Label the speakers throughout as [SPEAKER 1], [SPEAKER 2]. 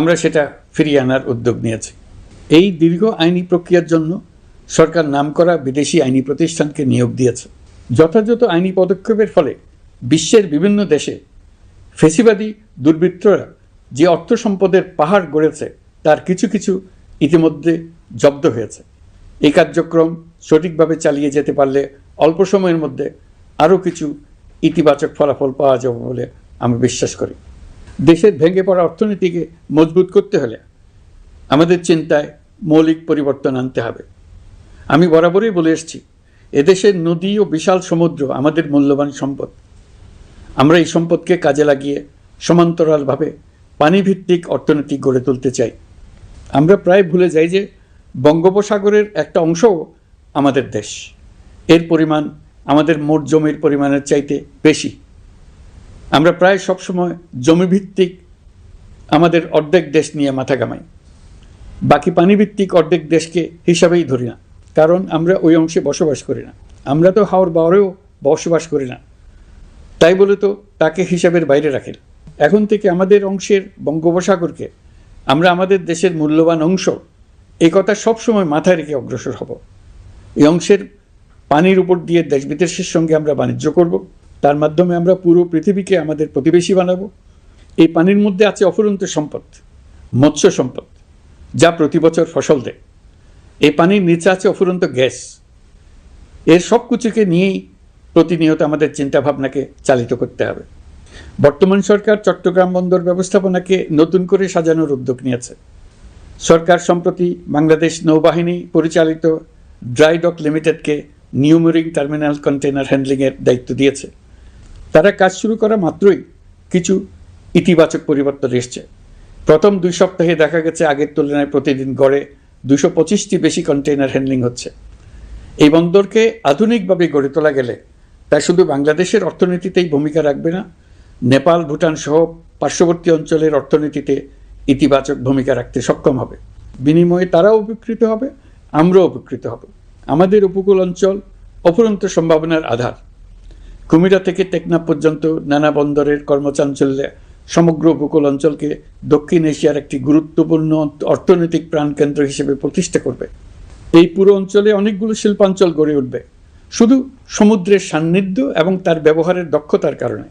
[SPEAKER 1] আমরা সেটা ফিরিয়ে আনার উদ্যোগ নিয়েছি। এই দীর্ঘ আইনি প্রক্রিয়ার জন্য সরকার নামকরা বিদেশি আইনি প্রতিষ্ঠানকে নিয়োগ দিয়েছে। যথাযথ আইনি পদক্ষেপের ফলে বিশ্বের বিভিন্ন দেশে ফেসিবাদী দুর্বৃত্তরা যে অর্থ সম্পদের পাহাড় গড়েছে, তার কিছু কিছু ইতিমধ্যে জব্দ হয়েছে। এই কার্যক্রম সঠিকভাবে চালিয়ে যেতে পারলে অল্প সময়ের মধ্যে আরও কিছু ইতিবাচক ফলাফল পাওয়া যাবে বলে আমি বিশ্বাস করি। দেশের ভেঙে পড়া অর্থনীতিকে মজবুত করতে হলে আমাদের চিন্তায় মৌলিক পরিবর্তন আনতে হবে। আমি বরাবরই বলে এসেছি, এদেশের নদী ও বিশাল সমুদ্র আমাদের মূল্যবান সম্পদ। আমরা এই সম্পদকে কাজে লাগিয়ে সমান্তরালভাবে পানিভিত্তিক অর্থনীতি গড়ে তুলতে চাই। আমরা প্রায় ভুলে যাই যে বঙ্গোপসাগরের একটা অংশও আমাদের দেশ। এর পরিমাণ আমাদের মোট জমির পরিমাণের চাইতে বেশি। আমরা প্রায় সবসময় জমিভিত্তিক আমাদের অর্ধেক দেশ নিয়ে মাথা কামাই বাকি পানিভিত্তিক অর্ধেক দেশকে হিসাবেই ধরি না, কারণ আমরা ওই অংশে বসবাস করি না। আমরা তো হাওর বাওয়ারেও বসবাস করি না। তাই বলে তো তাকে হিসাবের বাইরে রাখেন এখন থেকে আমাদের অংশের বঙ্গোপসাগরকে আমরা আমাদের দেশের মূল্যবান অংশ এই কথা সবসময় মাথায় রেখে অগ্রসর হব। এই অংশের পানির উপর দিয়ে দেশ বিদেশের সঙ্গে আমরা বাণিজ্য করব। তার মাধ্যমে আমরা পুরো পৃথিবীকে আমাদের প্রতিবেশী বানাবো। এই পানির মধ্যে আছে অফুরন্ত সম্পদ, মৎস্য সম্পদ, যা প্রতি বছর ফসল দেয়। এই পানির নিচে আছে অফুরন্ত গ্যাস। এর সব কিছুকে নিয়েই প্রতিনিয়ত আমাদের চিন্তাভাবনাকে চালিত করতে হবে। বর্তমান সরকার চট্টগ্রাম বন্দর ব্যবস্থাপনাকে নতুন করে সাজানোর উদ্যোগ নিয়েছে। সরকার সম্প্রতি বাংলাদেশ নৌবাহিনী পরিচালিত ড্রাই ডক লিমিটেডকে নিউমেরিং টার্মিনাল কন্টেনার হ্যান্ডলিংয়ের দায়িত্ব দিয়েছে। তারা কাজ শুরু করা মাত্রই কিছু ইতিবাচক পরিবর্তন এসছে। প্রথম দুই সপ্তাহে দেখা গেছে আগের তুলনায় প্রতিদিন গড়ে দুশো পঁচিশটি বেশি কন্টেইনার হ্যান্ডলিং হচ্ছে। এই বন্দরকে আধুনিকভাবে গড়ে তোলা গেলে তা শুধু বাংলাদেশের অর্থনীতিতেই ভূমিকা রাখবে না, নেপাল, ভুটান সহ পার্শ্ববর্তী অঞ্চলের অর্থনীতিতে ইতিবাচক ভূমিকা রাখতে সক্ষম হবে। বিনিময়ে তারাও উপকৃত হবে, আমরাও উপকৃত হব। আমাদের উপকূল অঞ্চল অফুরন্ত সম্ভাবনার আধার। কুমিরা থেকে টেকনাফ পর্যন্ত নানা বন্দরের কর্মচাঞ্চল্যে সমগ্র উপকূল অঞ্চলকে দক্ষিণ এশিয়ার একটি গুরুত্বপূর্ণ অর্থনৈতিক প্রাণকেন্দ্র হিসেবে প্রতিষ্ঠা করবে। এই পুরো অঞ্চলে অনেকগুলো শিল্পাঞ্চল গড়ে উঠবে। শুধু সমুদ্রের সান্নিধ্য এবং তার ব্যবহারের দক্ষতার কারণে।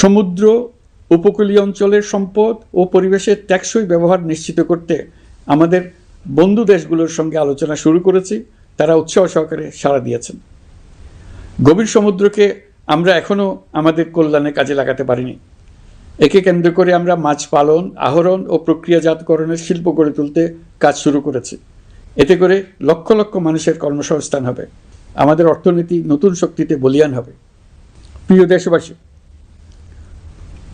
[SPEAKER 1] সমুদ্র উপকূলীয় অঞ্চলের সম্পদ ও পরিবেশের টেকসই ব্যবহার নিশ্চিত করতে আমাদের বন্ধু দেশগুলোর সঙ্গে আলোচনা শুরু করেছি। তারা উৎসাহ সহকারে সাড়া দিয়েছেন। গভীর সমুদ্রকে আমরা এখনও আমাদের কল্যাণে কাজে লাগাতে পারিনি। একে কেন্দ্র করে আমরা মাছ পালন, আহরণ ও প্রক্রিয়াজাতকরণের শিল্প গড়ে তুলতে কাজ শুরু করেছি। এতে করে লক্ষ লক্ষ মানুষের কর্মসংস্থান হবে। আমাদের অর্থনীতি নতুন শক্তিতে বলিয়ান হবে। প্রিয় দেশবাসী,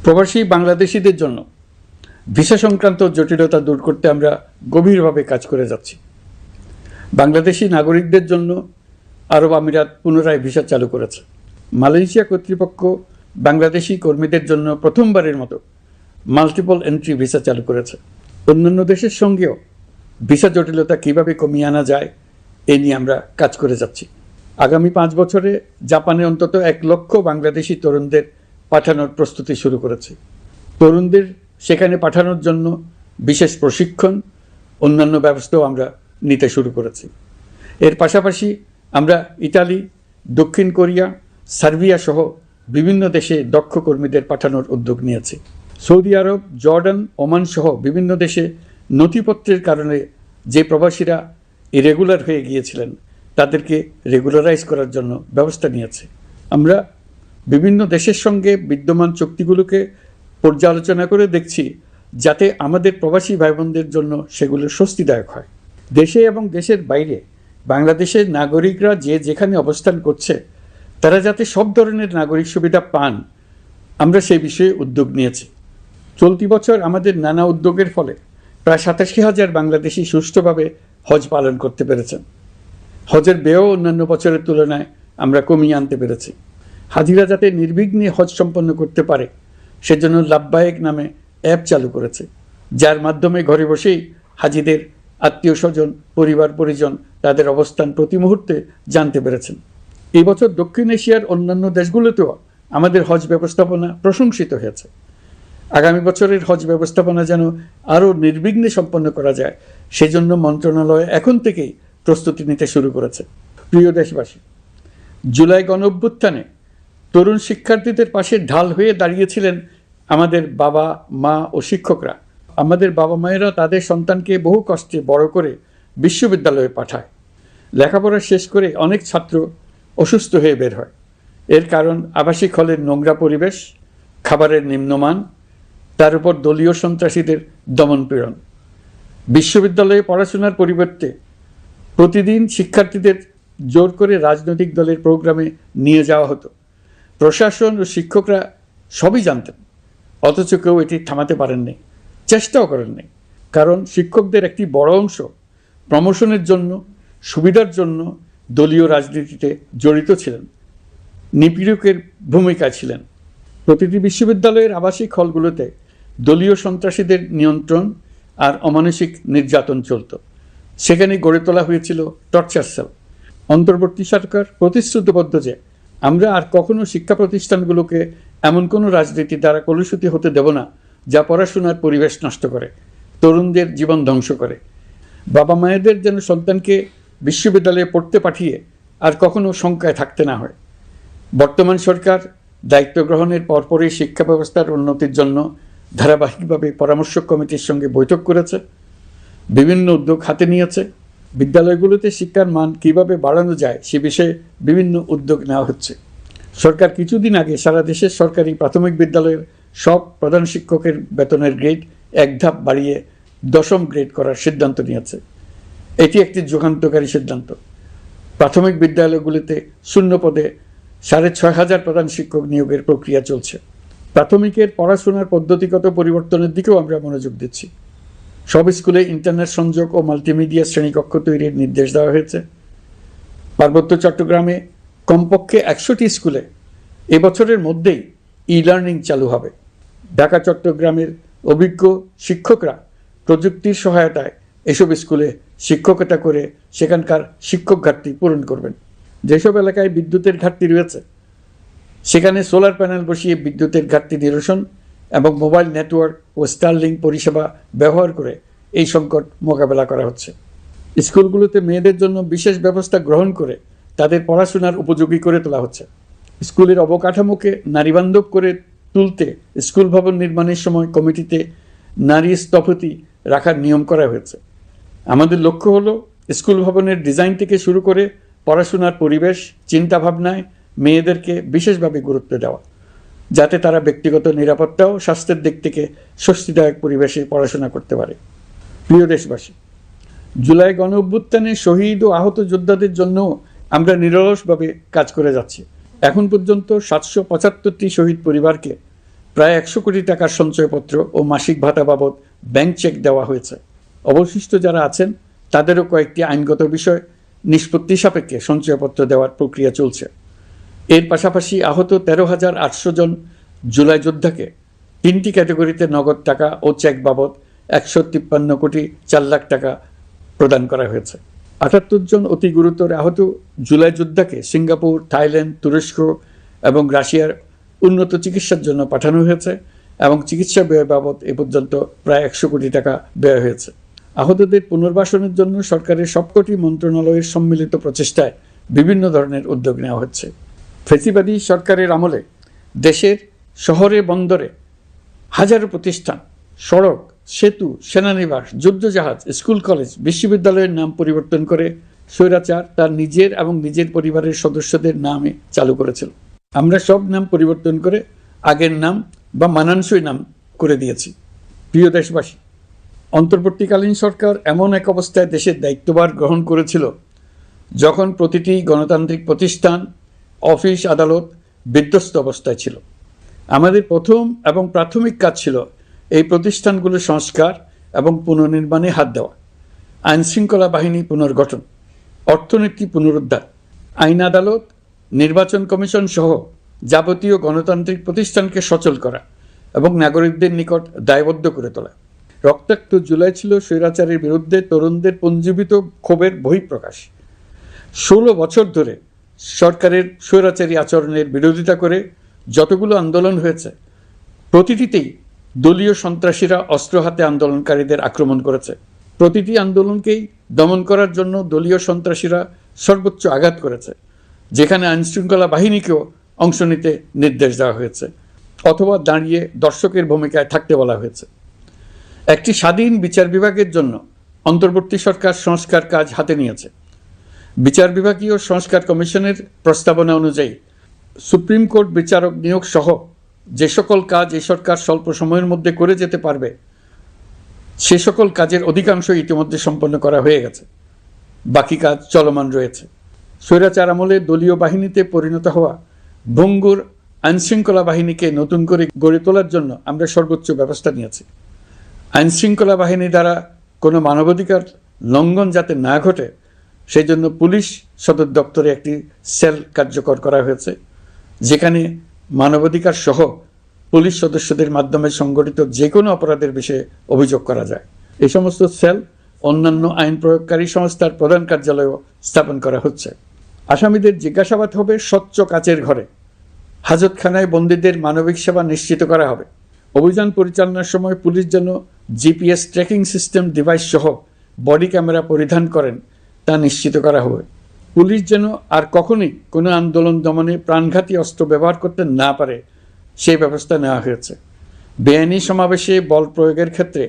[SPEAKER 1] প্রবাসী বাংলাদেশিদের জন্য ভিসা সংক্রান্ত জটিলতা দূর করতে আমরা গভীরভাবে কাজ করে যাচ্ছি। বাংলাদেশি নাগরিকদের জন্য আরব আমিরাত পুনরায় ভিসা চালু করেছে। মালয়েশিয়া কর্তৃপক্ষ বাংলাদেশি কর্মীদের জন্য প্রথমবারের মতো মাল্টিপল এন্ট্রি ভিসা চালু করেছে। অন্যান্য দেশের সঙ্গেও ভিসা জটিলতা কীভাবে কমিয়ে আনা যায়, এ নিয়ে আমরা কাজ করে যাচ্ছি। আগামী পাঁচ বছরে জাপানে অন্তত এক লক্ষ বাংলাদেশি তরুণদের পাঠানোর প্রস্তুতি শুরু করেছে। তরুণদের সেখানে পাঠানোর জন্য বিশেষ প্রশিক্ষণ, অন্যান্য ব্যবস্থাও আমরা নিতে শুরু করেছি। এর পাশাপাশি আমরা ইতালি, দক্ষিণ কোরিয়া, সার্বিয়া সহ বিভিন্ন দেশে দক্ষ কর্মীদের পাঠানোর উদ্যোগ নিয়েছি। সৌদি আরব, জর্ডান, ওমান সহ বিভিন্ন দেশে নথিপত্রের কারণে যে প্রবাসীরা ইরেগুলার হয়ে গিয়েছিলেন, তাদেরকে রেগুলারাইজ করার জন্য ব্যবস্থা নিয়েছে। আমরা বিভিন্ন দেশের সঙ্গে বিদ্যমান চুক্তিগুলোকে পর্যালোচনা করে দেখছি, যাতে আমাদের প্রবাসী ভাই বোনদের জন্য সেগুলো স্বস্তিদায়ক হয়। দেশে এবং দেশের বাইরে বাংলাদেশের নাগরিকরা যে যেখানে অবস্থান করছে, তারা যাতে সব ধরনের নাগরিক সুবিধা পান, আমরা সেই বিষয়ে উদ্যোগ নিয়েছি। চলতি বছর আমাদের নানা উদ্যোগের ফলে প্রায় সাতাশি হাজার বাংলাদেশি সুষ্ঠুভাবে হজ পালন করতে পেরেছেন। হজের ব্যয়ও অন্যান্য বছরের তুলনায় আমরা কমিয়ে আনতে পেরেছি। হাজিরা যাতে নির্বিঘ্নে হজ সম্পন্ন করতে পারে, সেজন্য লাভবায়ক নামে অ্যাপ চালু করেছে, যার মাধ্যমে ঘরে বসেই হাজিদের আত্মীয় স্বজন, পরিবার, পরিজন তাদের অবস্থান প্রতি মুহূর্তে জানতে পেরেছেন। এই বছর দক্ষিণ এশিয়ার অন্যান্য দেশগুলোতেও আমাদের হজ ব্যবস্থাপনা প্রশংসিত হয়েছে। আগামী বছরের হজ ব্যবস্থাপনা যেন আরও নির্বিঘ্নে সম্পন্ন করা যায়, সেজন্য মন্ত্রণালয় এখন থেকেই প্রস্তুতি নিতে শুরু করেছে। প্রিয় দেশবাসী, জুলাই গণ অভ্যুত্থানে তরুণ শিক্ষার্থীদের পাশে ঢাল হয়ে দাঁড়িয়েছিলেন আমাদের বাবা, মা ও শিক্ষকরা। আমাদের বাবা মায়েরা তাদের সন্তানকে বহু কষ্টে বড় করে বিশ্ববিদ্যালয়ে পাঠায়। লেখাপড়া শেষ করে অনেক ছাত্র অসুস্থ হয়ে বের হয়। এর কারণ আবাসিক হলের নোংরা পরিবেশ, খাবারের নিম্নমান, তার উপর দলীয় সন্ত্রাসীদের দমনপীড়ন বিশ্ববিদ্যালয়ে পড়াশোনার পরিবর্তে প্রতিদিন শিক্ষার্থীদের জোর করে রাজনৈতিক দলের প্রোগ্রামে নিয়ে যাওয়া হতো। প্রশাসন ও শিক্ষকরা সবই জানতেন, অথচ কেউ এটি থামাতে পারেননি। চেষ্টাও করেন নাই। কারণ শিক্ষকদের একটি বড় অংশ প্রমোশনের জন্য, সুবিধার জন্য দলীয় রাজনীতিতে জড়িত ছিলেন। নিপীড়কের ভূমিকা ছিলেন। প্রতিটি বিশ্ববিদ্যালয়ের আবাসিক হলগুলোতে দলীয় সন্ত্রাসীদের নিয়ন্ত্রণ আর অমানসিক নির্যাতন চলত। সেখানে গড়ে তোলা হয়েছিল টর্চার সেল। অন্তর্বর্তী সরকার প্রতিশ্রুতিবদ্ধ যে, আমরা আর কখনো শিক্ষা প্রতিষ্ঠানগুলোকে এমন কোনো রাজনীতি দ্বারা কলুষিত হতে দেব না যা পড়াশোনার পরিবেশ নষ্ট করে, তরুণদের জীবন ধ্বংস করে। বাবা মায়েদের যেন সন্তানকে বিশ্ববিদ্যালয়ে পড়তে পাঠিয়ে আর কখনো শঙ্কায় থাকতে না হয়। বর্তমান সরকার দায়িত্ব গ্রহণের পরপরই শিক্ষা ব্যবস্থার উন্নতির জন্য ধারাবাহিকভাবে পরামর্শ কমিটির সঙ্গে বৈঠক করেছে, বিভিন্ন উদ্যোগ হাতে নিয়েছে, বিদ্যালয়গুলোতে শিক্ষার মান কীভাবে বাড়ানো যায় সে বিষয়ে বিভিন্ন উদ্যোগ নেওয়া হচ্ছে। সরকার কিছুদিন আগে সারা দেশের সরকারি প্রাথমিক বিদ্যালয়ের সব প্রধান শিক্ষকের বেতনের গ্রেড এক ধাপ বাড়িয়ে দশম গ্রেড করার সিদ্ধান্ত নিয়েছে। এটি একটি যুগান্তকারী সিদ্ধান্ত। প্রাথমিক বিদ্যালয়গুলিতে শূন্য পদে সাড়ে ছয় হাজার প্রধান শিক্ষক নিয়োগের প্রক্রিয়া চলছে। প্রাথমিকের পড়াশোনার পদ্ধতিগত পরিবর্তনের দিকেও আমরা মনোযোগ দিচ্ছি। সব স্কুলে ইন্টারনেট সংযোগ ও মাল্টিমিডিয়া শ্রেণীকক্ষ তৈরির নির্দেশ দেওয়া হয়েছে। পার্বত্য চট্টগ্রামে কমপক্ষে একশোটি স্কুলে এবছরের মধ্যেই ই লার্নিং চালু হবে। ঢাকা, চট্টগ্রামের অভিজ্ঞ শিক্ষকরা প্রযুক্তির সহায়তায় এসব স্কুলে শিক্ষকতা করে সেখানকার শিক্ষক ঘাটতি পূরণ করবেন। যেসব এলাকায় বিদ্যুতের ঘাটতি রয়েছে, সেখানে সোলার প্যানেল বসিয়ে বিদ্যুতের ঘাটতি নিরসন এবং মোবাইল নেটওয়ার্ক ও স্টারলিং পরিষেবা ব্যবহার করে এই সংকট মোকাবেলা করা হচ্ছে। স্কুলগুলোতে মেয়েদের জন্য বিশেষ ব্যবস্থা গ্রহণ করে তাদের পড়াশোনার উপযোগী করে তোলা হচ্ছে। স্কুলের অবকাঠামোকে নারীবান্ধব করে তুলতে স্কুল ভবন নির্মাণের সময় কমিটিতে নারী স্থপতি রাখার নিয়ম করা হয়েছে। আমাদের লক্ষ্য হলো স্কুল ভবনের ডিজাইন থেকে শুরু করে পড়াশোনার পরিবেশ, চিন্তাভাবনায় মেয়েদেরকে বিশেষভাবে গুরুত্ব দেওয়া, যাতে তারা ব্যক্তিগত নিরাপত্তা ও স্বাস্থ্যের দিক থেকে স্বস্তিদায়ক পরিবেশে পড়াশোনা করতে পারে। প্রিয় দেশবাসী, জুলাই গণ অভ্যুত্থানে শহীদ ও আহত যোদ্ধাদের জন্য আমরা নিরলসভাবে কাজ করে যাচ্ছি। এখন পর্যন্ত সাতশো পঁচাত্তরটি শহীদ পরিবারকে প্রায় একশো কোটি টাকার সঞ্চয়পত্র ও মাসিক ভাতা বাবদ ব্যাংক চেক দেওয়া হয়েছে। অবশিষ্ট যারা আছেন, তাদেরও কয়েকটি আইনগত বিষয় নিষ্পত্তি সাপেক্ষে সঞ্চয়পত্র দেওয়ার প্রক্রিয়া চলছে। এর পাশাপাশি আহত তেরো হাজার আটশো জন জুলাই যোদ্ধাকে তিনটি ক্যাটাগরিতে নগদ টাকা ও চেক বাবদ একশো তিপ্পান্ন কোটি চার লাখ টাকা প্রদান করা হয়েছে। আটাত্তর জন অতি গুরুতর আহত জুলাই যোদ্ধাকে সিঙ্গাপুর, থাইল্যান্ড, তুরস্ক এবং রাশিয়ার উন্নত চিকিৎসার জন্য পাঠানো হয়েছে এবং চিকিৎসা ব্যয় বাবদ এ পর্যন্ত প্রায় একশো কোটি টাকা ব্যয় হয়েছে। আহতদের পুনর্বাসনের জন্য সরকারের সবকটি মন্ত্রণালয়ের সম্মিলিত প্রচেষ্টায় বিভিন্ন ধরনের উদ্যোগ নেওয়া হচ্ছে। ফেসিবাদী সরকারের আমলে দেশের শহরে বন্দরে হাজারো প্রতিষ্ঠান, সড়ক সেতু, সেনানিবাস, যুদ্ধজাহাজ, স্কুল, কলেজ, বিশ্ববিদ্যালয়ের নাম পরিবর্তন করে স্বৈরাচার তার নিজের এবং নিজের পরিবারের সদস্যদের নামে চালু করেছিল। আমরা সব নাম পরিবর্তন করে আগের নাম বা মানানসই নাম করে দিয়েছি। প্রিয় দেশবাসী, অন্তর্বর্তীকালীন সরকার এমন এক অবস্থায় দেশের দায়িত্বভার গ্রহণ করেছিল যখন প্রতিটি গণতান্ত্রিক প্রতিষ্ঠান, অফিস, আদালত বিধ্বস্ত অবস্থায় ছিল। আমাদের প্রথম এবং প্রাথমিক কাজ ছিল এই প্রতিষ্ঠানগুলো সংস্কার এবং পুনর্নির্মাণে হাত দেওয়া আইনশৃঙ্খলা বাহিনী পুনর্গঠন, অর্থনীতি পুনরুদ্ধার, আইন আদালত, নির্বাচন কমিশন সহ যাবতীয় গণতান্ত্রিক প্রতিষ্ঠানকে সচল করা এবং নাগরিকদের নিকট দায়বদ্ধ করে তোলা। রক্তাক্ত জুলাই ছিল স্বৈরাচারের বিরুদ্ধে তরুণদের পঞ্জীবিত ক্ষোভের বহিঃপ্রকাশ। ষোলো বছর ধরে সরকারের স্বৈরাচারী আচরণের বিরোধিতা করে যতগুলো আন্দোলন হয়েছে, প্রতিটিতেই দলীয় সন্ত্রাসীরা অস্ত্র হাতে আন্দোলনকারীদের আক্রমণ করেছে। প্রতিটি আন্দোলনকেই দমন করার জন্য দলীয় সন্ত্রাসীরা সর্বোচ্চ আঘাত করেছে, যেখানে আইনশৃঙ্খলা বাহিনীকেও অংশ নিতে নির্দেশ দেওয়া হয়েছে অথবা দাঁড়িয়ে দর্শকের ভূমিকায় থাকতে বলা হয়েছে। একটি স্বাধীন বিচার বিভাগের জন্য অন্তর্বর্তী সরকার সংস্কার কাজ হাতে নিয়েছে। বিচার বিভাগীয় সংস্কার কমিশনের প্রস্তাবনা অনুযায়ী সুপ্রিম কোর্ট বিচারক নিয়োগ সহ যে সকল কাজ এই সরকার স্বল্প সময়ের মধ্যে করে যেতে পারবে, সে সকল কাজের অধিকাংশ ইতিমধ্যে সম্পন্ন করা হয়ে গেছে। বাকি কাজ চলমান রয়েছে। স্বৈরাচার আমলে দলীয় বাহিনীতে পরিণত হওয়া ভঙ্গুর আইনশৃঙ্খলা বাহিনীকে নতুন করে গড়ে তোলার জন্য আমরা সর্বোচ্চ ব্যবস্থা নিয়েছি। আইনশৃঙ্খলা বাহিনী দ্বারা কোনো মানবাধিকার লঙ্ঘন যাতে না ঘটে সেই জন্য পুলিশ সদর দপ্তরে একটি সেল কার্যকর করা হয়েছে, যেখানে মানবাধিকার সহ পুলিশ সদস্যদের মাধ্যমে সংগঠিত যে কোনো অপরাধের বিষয়ে অভিযোগ করা যায়। এই সমস্ত সেল অন্যান্য আইন প্রয়োগকারী সংস্থার প্রধান কার্যালয়ও স্থাপন করা হচ্ছে। আসামিদের জিজ্ঞাসাবাদ হবে স্বচ্ছ কাচের ঘরে। হাজতখানায় বন্দীদের মানবিক সেবা নিশ্চিত করা হবে। অভিযান পরিচালনার সময় পুলিশ যেন জিপিএস ট্র্যাকিং সিস্টেম ডিভাইস সহ বডি ক্যামেরা পরিধান করেন তা নিশ্চিত করা হবে। পুলিশ যেন আর কখনোই কোনো আন্দোলন দমনে প্রাণঘাতী অস্ত্র ব্যবহার করতে না পারে, সেই ব্যবস্থা নেওয়া হয়েছে। বেআইনি সমাবেশে বল প্রয়োগের ক্ষেত্রে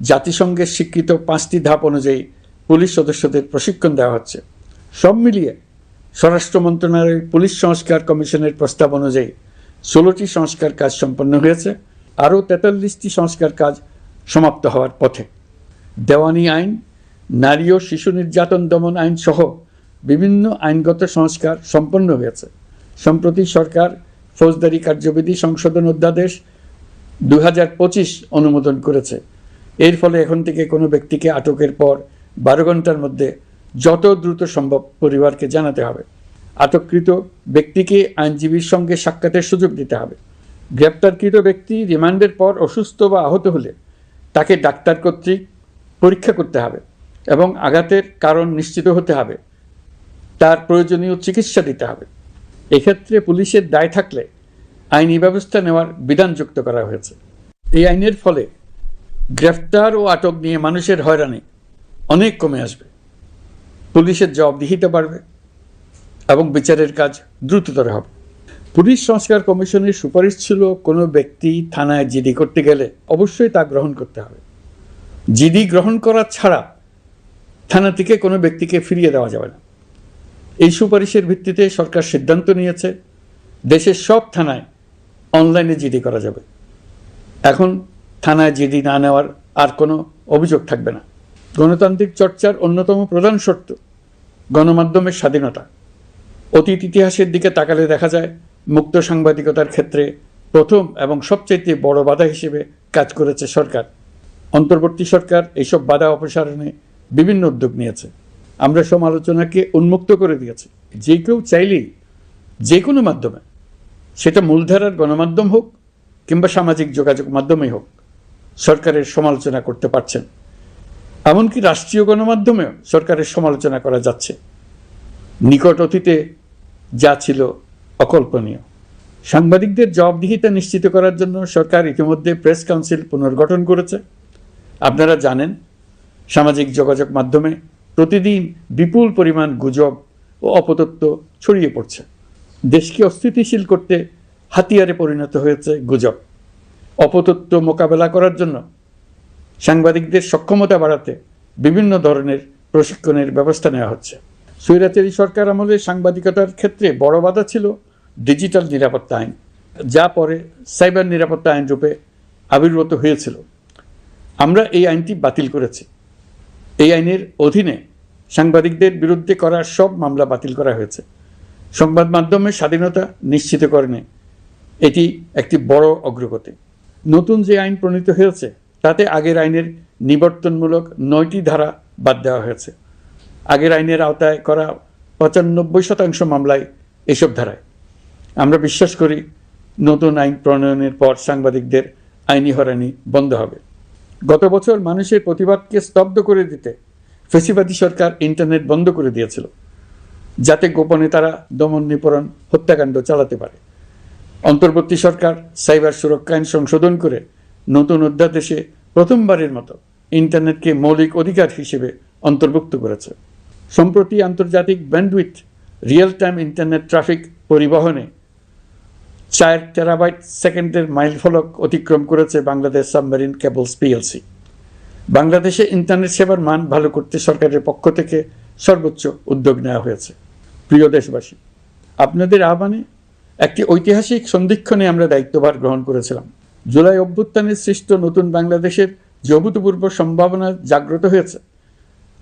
[SPEAKER 1] জাতিসংঘের স্বীকৃত পাঁচটি ধাপ অনুযায়ী পুলিশ সদস্যদের প্রশিক্ষণ দেওয়া হচ্ছে। সব মিলিয়ে স্বরাষ্ট্র মন্ত্রণালয়ের পুলিশ সংস্কার কমিশনের প্রস্তাব অনুযায়ী ষোলোটি সংস্কার কাজ সম্পন্ন হয়েছে, আরও তেতাল্লিশটি সংস্কার কাজ সমাপ্ত হওয়ার পথে। দেওয়ানি আইন, নারী ও শিশু নির্যাতন দমন আইন সহ বিভিন্ন আইনগত সংস্কার সম্পন্ন হয়েছে। সম্প্রতি সরকার ফৌজদারি কার্যবিধি সংশোধন অধ্যাদেশ দু হাজার পঁচিশ অনুমোদন করেছে। এর ফলে এখন থেকে কোনো ব্যক্তিকে আটকের পর বারো ঘণ্টার মধ্যে যত দ্রুত সম্ভব পরিবারকে জানাতে হবে। আটককৃত ব্যক্তিকে আইনজীবীর সঙ্গে সাক্ষাতের সুযোগ দিতে হবে। গ্রেপ্তারকৃত ব্যক্তি রিমান্ডের পর অসুস্থ বা আহত হলে তাকে ডাক্তার কর্তৃক পরীক্ষা করতে হবে এবং আঘাতের কারণ নিশ্চিত হতে হবে। তার প্রয়োজনীয় চিকিৎসা দিতে হবে। এক্ষেত্রে পুলিশের দায় থাকলে আইনি ব্যবস্থা নেওয়ার বিধান যুক্ত করা হয়েছে। এই আইনের ফলে গ্রেফতার ও আটক নিয়ে মানুষের হয়রানি অনেক কমে আসবে। পুলিশের জবাবদিহিতে বাড়বে এবং বিচারের কাজ দ্রুততর হবে। পুলিশ সংস্কার কমিশনের সুপারিশ ছিল, কোনো ব্যক্তি থানায় জিডি করতে গেলে অবশ্যই তা গ্রহণ করতে হবে। জিডি গ্রহণ করা ছাড়া থানা থেকে কোনো ব্যক্তিকে ফিরিয়ে দেওয়া যাবে না। এই সুপারিশের ভিত্তিতে সরকার সিদ্ধান্ত নিয়েছে, দেশের সব থানায় অনলাইনে জিডি করা যাবে। এখন থানায় জিডি না নেওয়ার আর কোনো অভিযোগ থাকবে না। গণতান্ত্রিক চর্চার অন্যতম প্রধান শর্ত গণমাধ্যমের স্বাধীনতা। অতীত ইতিহাসের দিকে তাকালে দেখা যায়, মুক্ত সাংবাদিকতার ক্ষেত্রে প্রথম এবং সবচাইতে বড় বাধা হিসেবে কাজ করেছে সরকার। অন্তর্বর্তী সরকার এইসব বাধা অপসারণে বিভিন্ন উদ্যোগ নিয়েছে। আমরা সমালোচনাকে উন্মুক্ত করে দিয়েছি। যে কেউ চাইলেই যে কোনো মাধ্যমে, সেটা মূলধারার গণমাধ্যম হোক কিংবা সামাজিক যোগাযোগ মাধ্যমেই হোক, সরকারের সমালোচনা করতে পারছেন। এমনকি রাষ্ট্রীয় গণমাধ্যমেও সরকারের সমালোচনা করা যাচ্ছে। নিকট অতীতে যা ছিল অকল্পনীয়। সাংবাদিকদের জবাবদিহিতা নিশ্চিত করার জন্য সরকার ইতিমধ্যে প্রেস কাউন্সিল পুনর্গঠন করেছে। আপনারা জানেন, সামাজিক যোগাযোগ মাধ্যমে প্রতিদিন বিপুল পরিমাণ গুজব ও অপতত্ব ছড়িয়ে পড়ছে। দেশকে অস্থিতিশীল করতে হাতিয়ারে পরিণত হয়েছে গুজব। অপতত্ব মোকাবেলা করার জন্য সাংবাদিকদের সক্ষমতা বাড়াতে বিভিন্ন ধরনের প্রশিক্ষণের ব্যবস্থা নেওয়া হচ্ছে। স্বৈরাচারী সরকার আমলে সাংবাদিকতার ক্ষেত্রে বড় বাধা ছিল ডিজিটাল নিরাপত্তা আইন, যা পরে সাইবার নিরাপত্তা আইন রূপে আবির্ভূত হয়েছিল। আমরা এই আইনটি বাতিল করেছি। এই আইনের অধীনে সাংবাদিকদের বিরুদ্ধে করা সব মামলা বাতিল করা হয়েছে। সংবাদ মাধ্যমের স্বাধীনতা নিশ্চিত নিশ্চিতকরণে এটি একটি বড় অগ্রগতি। নতুন যে আইন প্রণীত হয়েছে, তাতে আগের আইনের নিবর্তনমূলক নয়টি ধারা বাদ দেওয়া হয়েছে। আগের আইনের আওতায় করা পঁচানব্বই শতাংশ মামলায় এসব ধারায়। আমরা বিশ্বাস করি, নতুন আইন প্রণয়নের পর সাংবাদিকদের আইনি হরানি বন্ধ হবে। গত বছর মানুষের প্রতিবাদকে স্তব্ধ করে দিতে ফেসিবাদী সরকার ইন্টারনেট বন্ধ করে দিয়েছিল, যাতে গোপনে তারা দমন নিপরণ হত্যাকাণ্ড চালাতে পারে। অন্তর্বর্তী সরকার সাইবার সুরক্ষা আইন সংশোধন করে নতুন অধ্যাদেশে প্রথমবারের মতো ইন্টারনেটকে মৌলিক অধিকার হিসেবে অন্তর্ভুক্ত করেছে। সম্প্রতি আন্তর্জাতিক bandwidth real time internet traffic পরিবহনে চার টেরাবাইট সেকেন্ডের মাইলফলক অতিক্রম করেছে বাংলাদেশ সাবমেরিন কেবলস পিএলসি বাংলাদেশে ইন্টারনেট সেবার মান ভালো করতে সরকারের পক্ষ থেকে সর্বোচ্চ উদ্যোগ নেওয়া হয়েছে। প্রিয় দেশবাসী, আপনাদের আহ্বানে একটি ঐতিহাসিক সন্ধিক্ষণে আমরা দায়িত্বভার গ্রহণ করেছিলাম। জুলাই অভ্যুত্থানের সৃষ্ট নতুন বাংলাদেশের যে সম্ভাবনা জাগ্রত হয়েছে,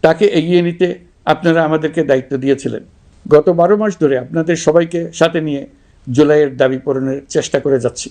[SPEAKER 1] তাকে এগিয়ে নিতে আপনারা আমাদেরকে দায়িত্ব দিয়েছিলেন। গত বারো মাস ধরে আপনাদের সবাইকে সাথে নিয়ে জুলাইয়ের দাবি পূরণের চেষ্টা করে যাচ্ছি।